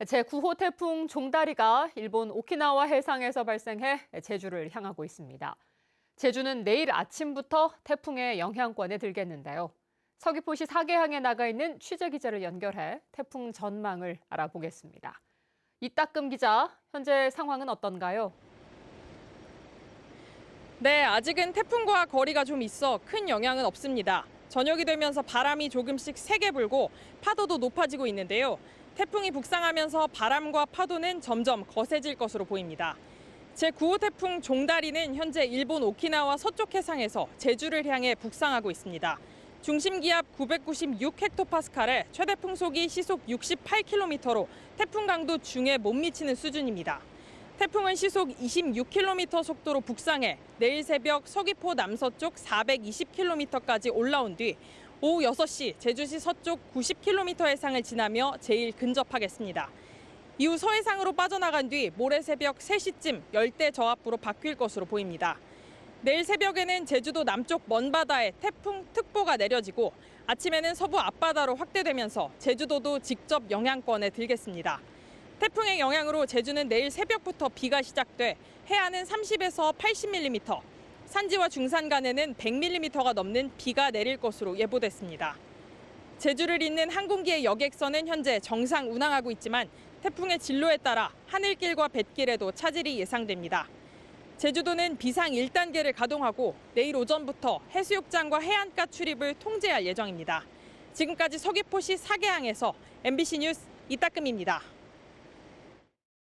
제9호 태풍 종다리가 일본 오키나와 해상에서 발생해 제주를 향하고 있습니다. 제주는 내일 아침부터 태풍의 영향권에 들겠는데요. 서귀포시 사계항에 나가 있는 취재 기자를 연결해 태풍 전망을 알아보겠습니다. 이따금 기자, 현재 상황은 어떤가요? 네, 아직은 태풍과 거리가 좀 있어 큰 영향은 없습니다. 저녁이 되면서 바람이 조금씩 세게 불고 파도도 높아지고 있는데요. 태풍이 북상하면서 바람과 파도는 점점 거세질 것으로 보입니다. 제9호 태풍 종다리는 현재 일본 오키나와 서쪽 해상에서 제주를 향해 북상하고 있습니다. 중심 기압 996헥토파스칼에 최대 풍속이 시속 68km로 태풍 강도 중에 못 미치는 수준입니다. 태풍은 시속 26km 속도로 북상해 내일 새벽 서귀포 남서쪽 420km까지 올라온 뒤 오후 6시 제주시 서쪽 90km 해상을 지나며 제일 근접하겠습니다. 이후 서해상으로 빠져나간 뒤 모레 새벽 3시쯤 열대 저압부로 바뀔 것으로 보입니다. 내일 새벽에는 제주도 남쪽 먼바다에 태풍 특보가 내려지고 아침에는 서부 앞바다로 확대되면서 제주도도 직접 영향권에 들겠습니다. 태풍의 영향으로 제주는 내일 새벽부터 비가 시작돼 해안은 30에서 80mm, 산지와 중산 간에는 100mm가 넘는 비가 내릴 것으로 예보됐습니다. 제주를 잇는 항공기의 여객선은 현재 정상 운항하고 있지만 태풍의 진로에 따라 하늘길과 뱃길에도 차질이 예상됩니다. 제주도는 비상 1단계를 가동하고 내일 오전부터 해수욕장과 해안가 출입을 통제할 예정입니다. 지금까지 서귀포시 사계항에서 MBC 뉴스 이따금입니다.